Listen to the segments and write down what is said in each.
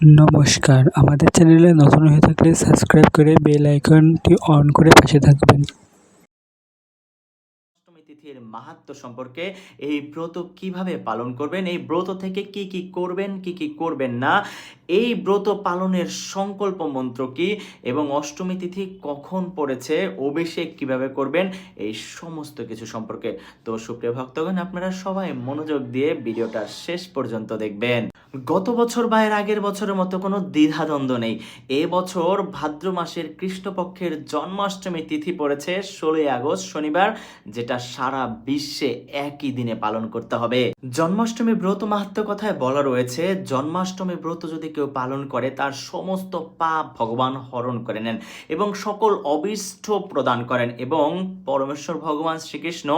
নমস্কার। আমাদের চ্যানেলে নতুন হয়ে থাকলে সাবস্ক্রাইব করে বেল আইকনটি অন করে পাশে থাকবেন। তিথির মাহাত্ম্য সম্পর্কে এই ব্রত কীভাবে পালন করবেন? এই ব্রত থেকে কি কি করবেন, কি কি করবেন না? এই ব্রত পালনের সংকল্প মন্ত্র কি? এবং অষ্টমী তিথি কখন পড়েছে? অভিষেক কীভাবে করবেন? এই সমস্ত কিছু সম্পর্কে। তো সুপ্রিয় ভক্তগণ, আপনারা সবাই মনোযোগ দিয়ে ভিডিওটা শেষ পর্যন্ত দেখবেন। গত বছর বা এর আগের বছরের মতো কোনো দ্বিধাদ্বন্দ্ব নেই। এ বছর ভাদ্র মাসের কৃষ্ণপক্ষের জন্মাষ্টমী তিথি পড়েছে ষোলোই আগস্ট, শনিবার, যেটা সারা বিশ্বে একই দিনে পালন করতে হবে। জন্মাষ্টমী ব্রত মাহাত্ম্য কথায় বলা রয়েছে, জন্মাষ্টমী ব্রত যদি কেউ পালন করে, তার সমস্ত পাপ ভগবান হরণ করে নেন এবং সকল অবিষ্ট প্রদান করেন এবং পরমেশ্বর ভগবান শ্রীকৃষ্ণ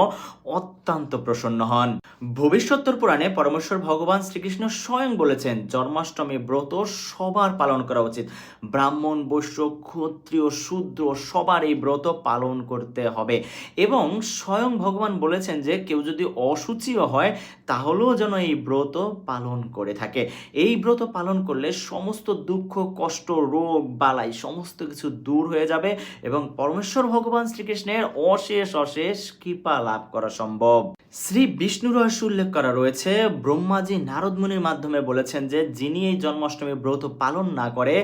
অত্যন্ত প্রসন্ন হন। ভবিষ্যত্তর পুরাণে পরমেশ্বর ভগবান শ্রীকৃষ্ণ স্বয়ং বলেছেন, জন্মাষ্টমী ব্রত সবার পালন করা উচিত। ব্রাহ্মণ, বৈশ্য, ক্ষত্রিয়, শূদ্র সবার এই ব্রত পালন করতে হবে। এবং স্বয়ং ভগবান বলেছেন যে, কেউ যদি অসুচিও হয়, তাহলেও যেন এই ব্রত পালন করে থাকে। এই ব্রত পালন করলে সমস্ত দুঃখ, কষ্ট, রোগ, বালাই সমস্ত কিছু দূর হয়ে যাবে এবং পরমেশ্বর ভগবান শ্রীকৃষ্ণের অশেষ অশেষ কৃপা লাভ করা সম্ভব। শ্রী বিষ্ণু রহস্য উল্লেখ করা রয়েছে। ব্রহ্মাজি নারদ মাধ্যমে মাধ্যমে বলেছেন যে, যিনি এই জন্মাষ্টমী ব্রত পালন না করে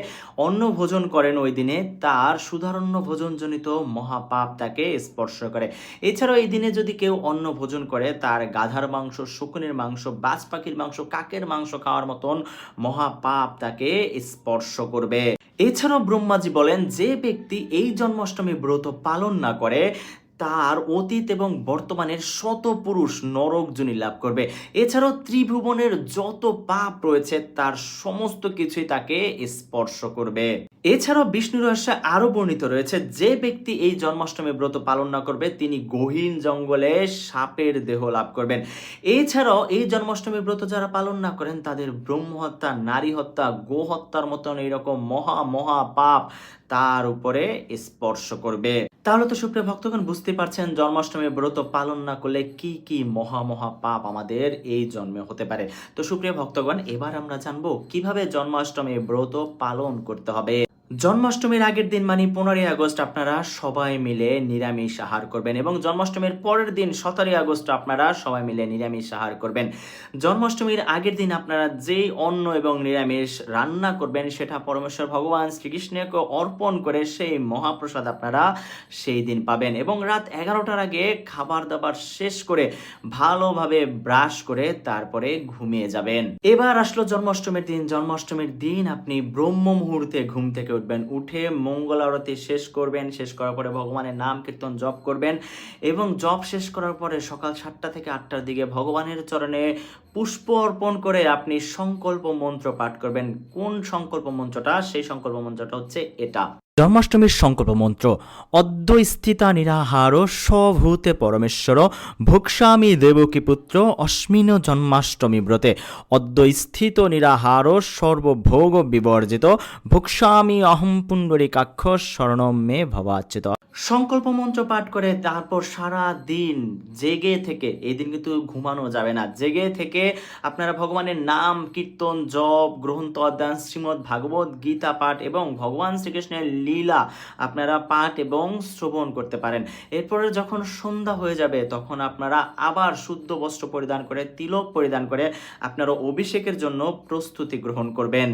অন্ন ভোজন করেন ওই দিনে, তার সুধারণ্য ভোজনজনিত মহাপাপ তাকে স্পর্শ করে। এছাড়াও এই দিনে যদি কেউ অন্ন ভোজন করে, তার গাধার মাংস, শকুনের মাংস বাজ পাখির মাংস, কাকের মাংস খাওয়ার মতন মহাপাপ তাকে স্পর্শ করবে। এছাড়াও ব্রহ্মাজি বলেন, যে ব্যক্তি এই জন্মাষ্টমী ব্রত পালন না করে তার অতীত এবং বর্তমানের শত পুরুষ নরকজনী লাভ করবে। এছাড়াও ত্রিভুবনের যত পাপ রয়েছে, তার সমস্ত কিছুই তাকে স্পর্শ করবে। এছাড়াও বিষ্ণু রহস্যে আরও বর্ণিত রয়েছে, যে ব্যক্তি এই জন্মাষ্টমী ব্রত পালন না করবে, তিনি গহীন জঙ্গলে সাপের দেহ লাভ করবেন। এছাড়াও এই জন্মাষ্টমী ব্রত যারা পালন না করেন, তাদের ব্রহ্ম হত্যা নারী হত্যা গো হত্যার মতন এইরকম মহা মহা পাপ তার উপরে স্পর্শ করবে। তাহলে তো সুপ্রিয় ভক্তগণ বুঝতে পারছেন, জন্মাষ্টমী ব্রত পালন না করলে কি কি মহা মহা পাপ আমাদের এই জন্মে হতে পারে। তো সুপ্রিয় ভক্তগণ, এবার আমরা জানব কীভাবে জন্মাষ্টমী ব্রত পালন করতে হবে। জন্মাষ্টমীর আগের দিন মানে পনেরোই আগস্ট আপনারা সবাই মিলে নিরামিষ আহার করবেন এবং জন্মাষ্টমীর পরের দিন সতেরোই আগস্ট আপনারা সবাই মিলে নিরামিষ আহার করবেন। জন্মাষ্টমীর আগের দিন আপনারা যেই অন্ন এবং নিরামিষ রান্না করবেন সেটা পরমেশ্বর ভগবান শ্রীকৃষ্ণকে অর্পণ করে সেই মহাপ্রসাদ আপনারা সেই দিন পাবেন এবং রাত এগারোটার আগে খাবার দাবার শেষ করে ভালোভাবে ব্রাশ করে তারপরে ঘুমিয়ে যাবেন। এবার আসলো জন্মাষ্টমীর দিন। জন্মাষ্টমীর দিন আপনি ব্রহ্ম মুহূর্তে ঘুম থেকে উঠবেন উঠে মঙ্গল আরতি শেষ করবেন। শেষ করার পরে ভগবানের নাম কীর্তন জপ করবেন এবং জপ শেষ করার পরে সকাল সাতটা থেকে আটটার দিকে ভগবানের চরণে পুষ্প অর্পণ করে আপনি সংকল্প মন্ত্র পাঠ করবেন। কোন সংকল্প মন্ত্রটা? সেই সংকল্প মন্ত্রটা হচ্ছে এটা। জন্মাষ্টমীর সংকল্প মন্ত্র অদ্য স্থিতা নিরাহার, স্বভূতে পরমেশ্বর ভোক্সামি দেবকী পুত্র, অশ্মিন জন্মাষ্টমী ব্রতে অদ্য স্থিত নিরাহার, সর্বভোগ বিবর্জিত ভোক্সামি অহম পুণ্ডরিকাক্ষ শরণম মে ভবাচ্যুত। সংকল্প মন্ত্র পাঠ করে তারপর সারা দিন জেগে থেকে, এই দিন কিন্তু ঘুমানো যাবে না, জেগে থেকে আপনারা ভগবানের নাম, কীর্তন, জপ গ্রন্থ অধ্যয়ন শ্রীমদ্ ভাগবত গীতা পাঠ এবং ভগবান শ্রীকৃষ্ণের লীলা আপনারা পাঠ এবং শ্রবণ করতে পারেন। এরপরে যখন সন্ধ্যা হয়ে যাবে, তখন আপনারা আবার শুদ্ধ বস্ত্র পরিধান করে, তিলক পরিধান করে আপনারা অভিষেকের জন্য প্রস্তুতি গ্রহণ করবেন।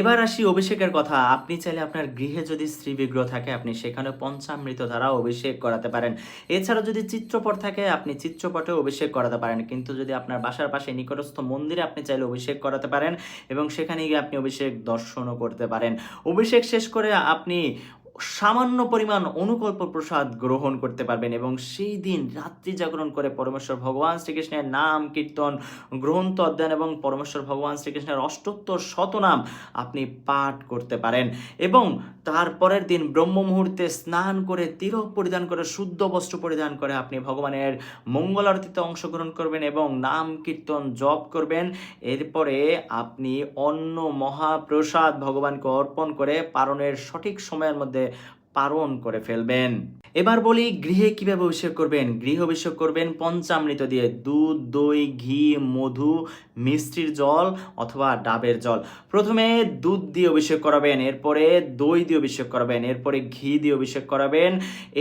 এবার আসি অভিষেকের কথা। আপনি চাইলে আপনার গৃহে যদি স্ত্রী বিগ্রহ থাকে, আপনি সেখানে পঞ্চামৃত দ্বারা অভিষেক করাতে পারেন। এছাড়া যদি চিত্রপট থাকে, আপনি চিত্রপটে অভিষেক করাতে পারেন। কিন্তু যদি আপনার বাসার পাশে নিকটস্থ মন্দিরে আপনি চাইলে অভিষেক করাতে পারেন এবং সেখানে গিয়ে আপনি অভিষেক দর্শনও করতে পারেন। অভিষেক শেষ করে আপনি সামান্য পরিমাণ অনুকল্প প্রসাদ গ্রহণ করতে পারবেন এবং সেই দিন রাত্রি জাগরণ করে পরমেশ্বর ভগবান শ্রীকৃষ্ণের নাম, কীর্তন, গ্রন্থ অধ্যয়ন এবং পরমেশ্বর ভগবান শ্রীকৃষ্ণের অষ্টোত্তর শতনাম আপনি পাঠ করতে পারেন এবং তারপরের দিন ব্রহ্ম মুহূর্তে স্নান করে তিলক পরিধান করে, শুদ্ধ বস্ত্র পরিধান করে আপনি ভগবানের মঙ্গল আরতিতে অংশগ্রহণ করবেন এবং নাম, কীর্তন জপ করবেন। এরপরে আপনি অন্য মহাপ্রসাদ ভগবানকে অর্পণ করে পারণের সঠিক সময়ের মধ্যে পালন করে ফেলবেন। এবার বলি গৃহে কীভাবে অভিষেক করবেন? গৃহ অভিষেক করবেন পঞ্চামৃত দিয়ে দুধ, দই, ঘি, মধু, মিষ্টির জল অথবা ডাবের জল। প্রথমে দুধ দিয়ে অভিষেক করাবেন, এরপরে দই দিয়ে অভিষেক করাবেন, এরপরে ঘি দিয়ে অভিষেক করাবেন,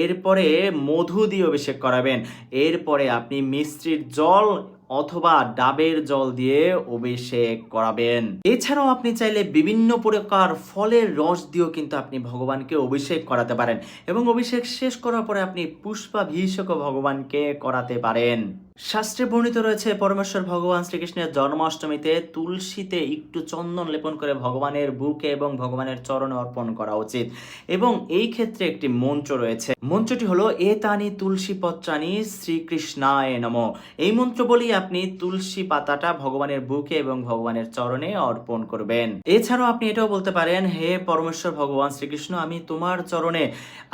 এরপরে মধু দিয়ে অভিষেক করাবেন, এরপরে আপনি মিষ্টির জল অথবা ডাবের জল দিয়ে অভিষেক করাবেন। এছাড়াও আপনি চাইলে বিভিন্ন প্রকার ফলের রস দিয়েও কিন্তু আপনি ভগবানকে অভিষেক করাতে পারেন এবং অভিষেক শেষ করার পরে আপনি পুষ্পাভিষেকও ভগবানকে করাতে পারেন। শাস্ত্রে বর্ণিত রয়েছে, পরমেশ্বর ভগবান শ্রীকৃষ্ণের জন্মাষ্টমীতে তুলসীতে একটু চন্দন লেপন করে ভগবানের বুকে এবং ভগবানের চরণে অর্পণ করা উচিত। এবং এই ক্ষেত্রে একটি মন্ত্র রয়েছে। মন্ত্রটি হলো এ তানি তুলসী পত্রানি শ্রীকৃষ্ণায় নম। এই মন্ত্র বলেই আপনি তুলসী পাতাটা ভগবানের বুকে এবং ভগবানের চরণে অর্পণ করবেন। এছাড়াও আপনি এটাও বলতে পারেন, হে পরমেশ্বর ভগবান শ্রীকৃষ্ণ, আমি তোমার চরণে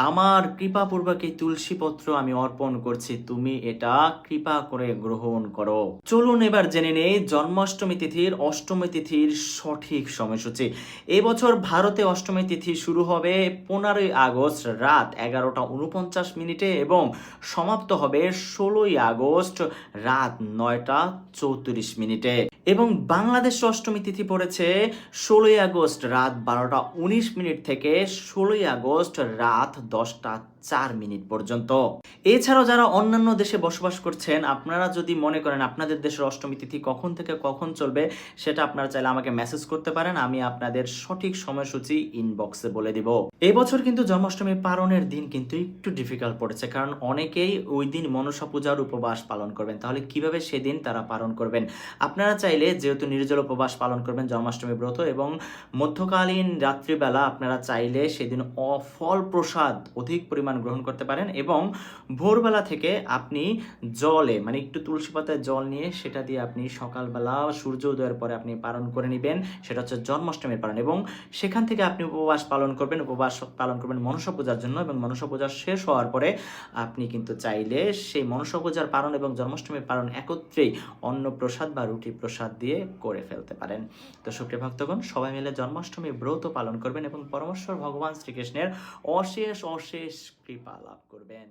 আমার কৃপাপূর্বক এই তুলসী পত্র আমি অর্পণ করছি। তুমি এটা কৃপা করে গ্রহণ করো। চলুন এবার জেনে নেই জন্মাষ্টমী তিথির অষ্টমী তিথির সঠিক সময়সূচি। এবছর ভারতে অষ্টমী তিথি শুরু হবে পনেরোই আগস্ট রাত এগারোটা উনপঞ্চাশ মিনিটে এবং সমাপ্ত হবে ষোলোই আগস্ট রাত নয়টা চৌত্রিশ মিনিটে। এবং বাংলাদেশ অষ্টমী তিথি পড়েছে ষোলোই আগস্ট রাত বারোটা উনিশ মিনিট থেকে ষোলোই আগস্ট রাত দশটা চার মিনিট পর্যন্ত। এছাড়াও যারা অন্যান্য দেশে বসবাস করছেন, আপনারা যদি মনে করেন আপনাদের দেশের অষ্টমী তিথি কখন থেকে কখন চলবে, সেটা আপনারা চাইলে আমাকে মেসেজ করতে পারেন, আমি আপনাদের সঠিক সময়সূচি ইনবক্সে বলে দিব। এবছর কিন্তু জন্মাষ্টমী পালনের দিন কিন্তু একটু ডিফিকাল্ট পড়েছে, কারণ অনেকেই ওই দিন মনসা পূজার উপবাস পালন করবেন। তাহলে কীভাবে সেদিন তারা পালন করবেন? আপনারা চাইলে যেহেতু নির্জল উপবাস পালন করবেন জন্মাষ্টমী ব্রত এবং মধ্যকালীন রাত্রিবেলা আপনারা চাইলে সেদিন অফল প্রসাদ অধিক পরিমাণ গ্রহণ করতে পারেন এবং ভোরবেলা থেকে আপনি জলে মানে একটু তুলসী পাতায় জল নিয়ে সেটা দিয়ে আপনি সকালবেলা সূর্য উদয়ের পরে আপনি পালন করে নেবেন। সেটা হচ্ছে জন্মাষ্টমীর পালন এবং সেখান থেকে আপনি উপবাস পালন করবেন। উপবাস পালন করবেন মনসা পূজার জন্য এবং মনসা পূজা শেষ হওয়ার পরে আপনি কিন্তু চাইলে সেই মনসা পূজার পালন এবং জন্মাষ্টমীর পালন একত্রেই অন্ন প্রসাদ বা রুটি প্রসাদ দিয়ে করে ফেলতে পারেন। তো সুপ্রিয় ভক্তগণ, সবাই মিলে জন্মাষ্টমী ব্রত পালন করবেন এবং পরমেশ্বর ভগবান শ্রীকৃষ্ণের অশেষ অশেষ কৃপা লাভ করবেন।